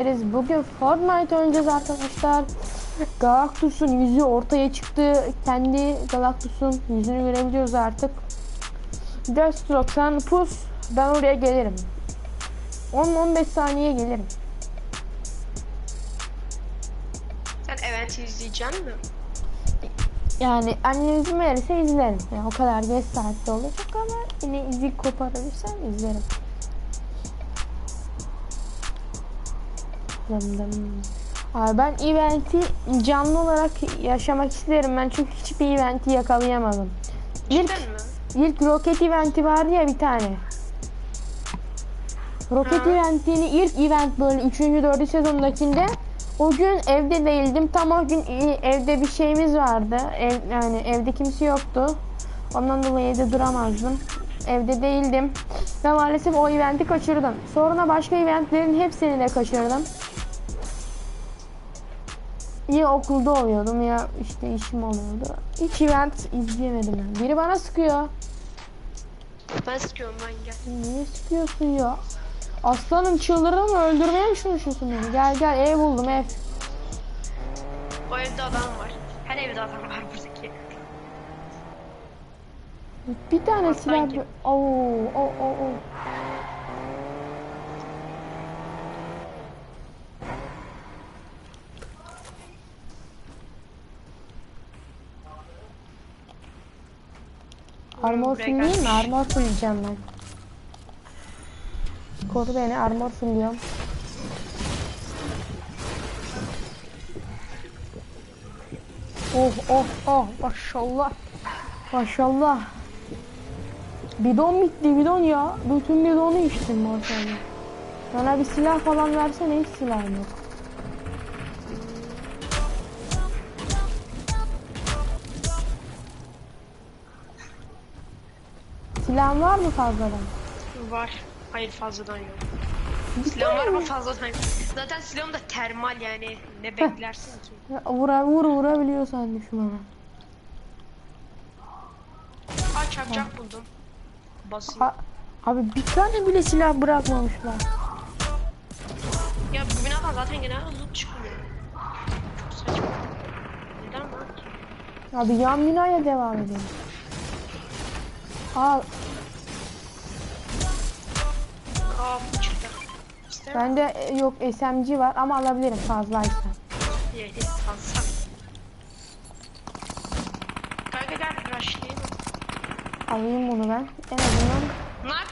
Bugün Fortnite oynayacağız arkadaşlar. Galactus'un yüzü ortaya çıktı. Kendi Galactus'un yüzünü görebiliyoruz artık. Deathstroke sen pus. Ben oraya gelirim. 10-15 saniye gelirim. Sen event izleyeceksin mi? Yani annem izin verirse izlerim. Yani o kadar geç saatte olacak ama yine izi koparabilirsem izlerim. Abi ben eventi canlı olarak yaşamak isterim ben çünkü hiçbir eventi yakalayamadım. İlk, ilk roket eventi vardı ya bir tane. Roket Ha. eventini ilk event böyle 3. 4. sezondakinde o gün evde değildim. Tam o gün e, evde bir şeyimiz vardı. Ev, yani evde kimse yoktu. Ondan dolayı evde duramazdım. Evde değildim. Ve maalesef o eventi kaçırdım. Sonra başka eventlerin hepsini de kaçırdım. Ya okulda oluyordum ya işte işim oluyordu. Hiç event izleyemedim ben. Biri bana sıkıyor. Ben sıkıyorum ben gel. Niye sıkıyorsun ya? Aslanım çıldırdın mı? Öldürmeye mi çalışıyorsun beni? Gel gel ev buldum ev. O evde adam var. Her evde adam var buradaki. Bir tane Aslan silah... gibi. Oo, o o o. Armor buraya fulleyeyim mi? Armor fullleyeceğim ben. Koru beni armor fullliyorum. Oh oh oh maşallah. Maşallah. Bidon bitti bidon ya. Bütün bidonu içtim maşallah. Bana bir silah falan versene hiç silah yok. Silahın var mı fazladan? Var. Hayır fazladan yok. Ciddi Silahım var mi? ama fazladan yok. Zaten silahım da termal yani. Ne beklersin ki? Vura, vur vurabiliyorsan düşmana. Aa çakacak buldum. Basayım. A- Abi bir tane bile silah bırakmamışlar. Ya bu binadan zaten genelde loot çıkmıyor. Çok saçma. Neden ki? Abi yan binaya devam edelim. Aa Aa bu çıktı. İster misin? bende e, yok SMG var ama alabilirim fazlaysa. Ye ye fazla. Kanka gel rushlayalım. Alayım bunu ben. En azından Nak.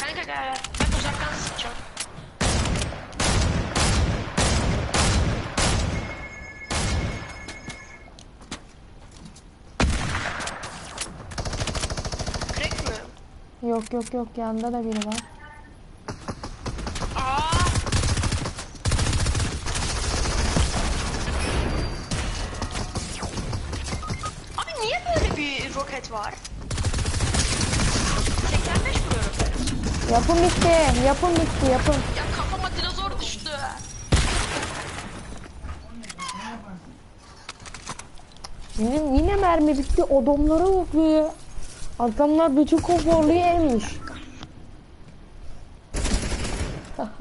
Kanka gel. Ben uzaktan sıkacağım. Crack mi? Yok yok yok yanında da biri var. Abi niye böyle bir roket var? 85 mi roket? Yapım bitti. Yapım bitti. Yapım. Ya kafama dinozor düştü. Bizim yine mermi bitti. Adamlara be. Adamlar bütün konforluyu emmiş.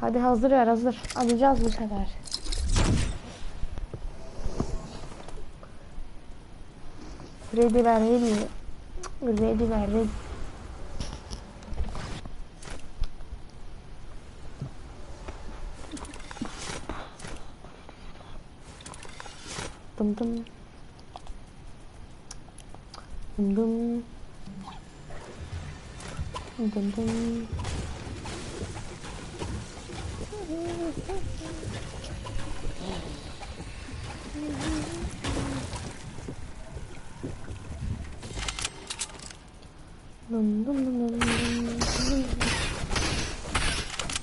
Hadi hazır ver hazır. Alacağız bu sefer. Ready ver ready. Ready ver ready. Dım dım. Dım dım. Dım dım.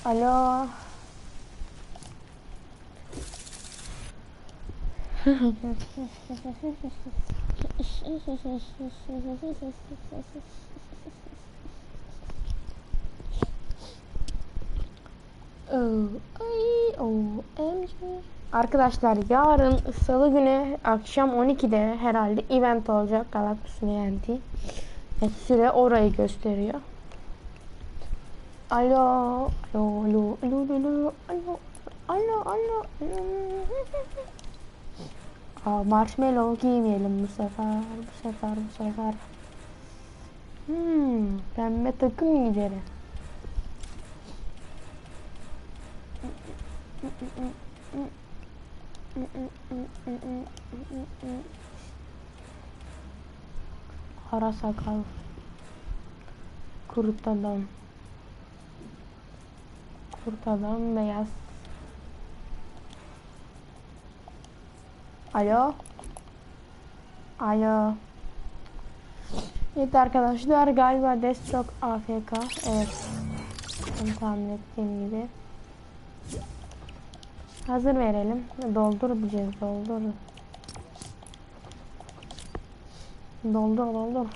Alo. Arkadaşlar yarın salı günü akşam 12'de herhalde event olacak Galactus eventi. Evet, süre orayı gösteriyor. Alo, alo, alo, alo, alo, alo, alo, alo. Aa, marshmallow giymeyelim bu sefer, bu sefer, bu sefer. Hmm, pembe takım lideri. Kara sakal. Kurt adam. Kurt adam beyaz. Alo. Alo. Evet arkadaşlar galiba Deathstroke AFK. Evet. Ben tahmin ettiğim gibi. Hazır verelim. Doldur diyeceğiz. Doldur. Doldur doldur.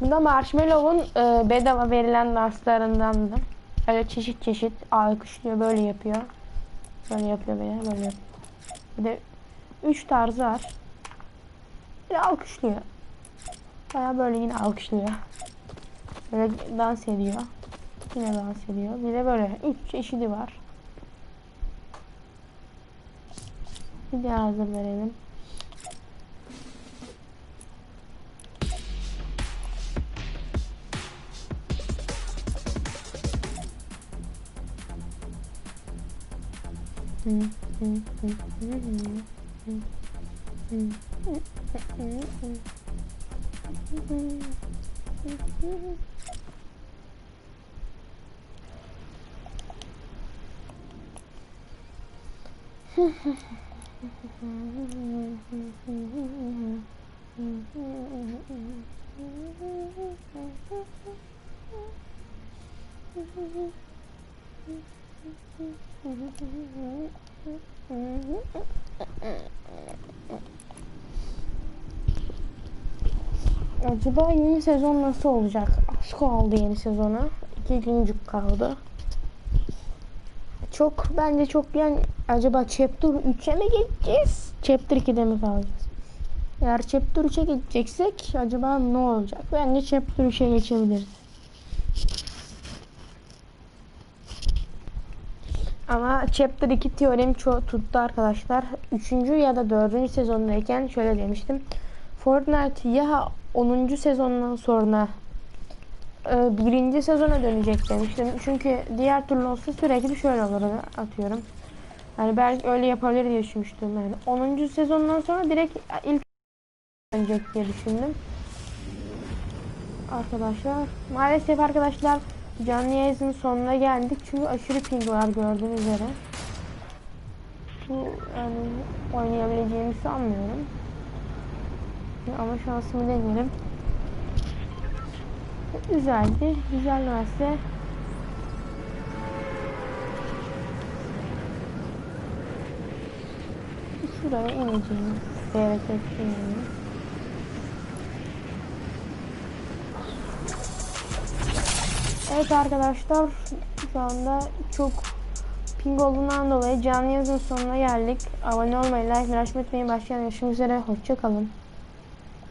Bunda Marshmallow'un e, bedava verilen danslarındandı. Öyle çeşit çeşit alkışlıyor böyle yapıyor. Böyle yapıyor böyle böyle yapıyor. Bir de 3 tarzı var. Bir de alkışlıyor. Baya böyle yine alkışlıyor. Böyle dans ediyor. Yine dans ediyor. Bir de böyle 3 çeşidi var. Bir daha hazır verelim. Mm-hmm. Acaba yeni sezon nasıl olacak? Az kaldı yeni sezona. İki güncük kaldı. Çok bence çok yani acaba Chapter 3'e mi geçeceğiz? Chapter 2'de mi kalacağız? Eğer Chapter 3'e geçeceksek acaba ne olacak? Bence Chapter 3'e geçebiliriz. Ama Chapter 2 teorim çok tuttu arkadaşlar. 3. ya da 4. sezondayken şöyle demiştim. Fortnite ya 10. sezondan sonra e, birinci sezona dönecek demiştim. Çünkü diğer türlü olsa sürekli şöyle olur atıyorum. Yani belki öyle yapabilir diye düşünmüştüm. Yani 10. sezondan sonra direkt ilk dönecek diye düşündüm. Arkadaşlar maalesef arkadaşlar canlı yayının sonuna geldik. Çünkü aşırı ping var gördüğünüz üzere. Bu yani oynayabileceğimi sanmıyorum. Ama şansımı deneyelim. Güzeldi. Güzelmezse şuraya ineceğim. Seyretmek için. Evet arkadaşlar şu anda çok ping olduğundan dolayı canlı yazın sonuna geldik. Abone olmayı, like açmayı unutmayın. Başka görüşmek üzere. Hoşçakalın.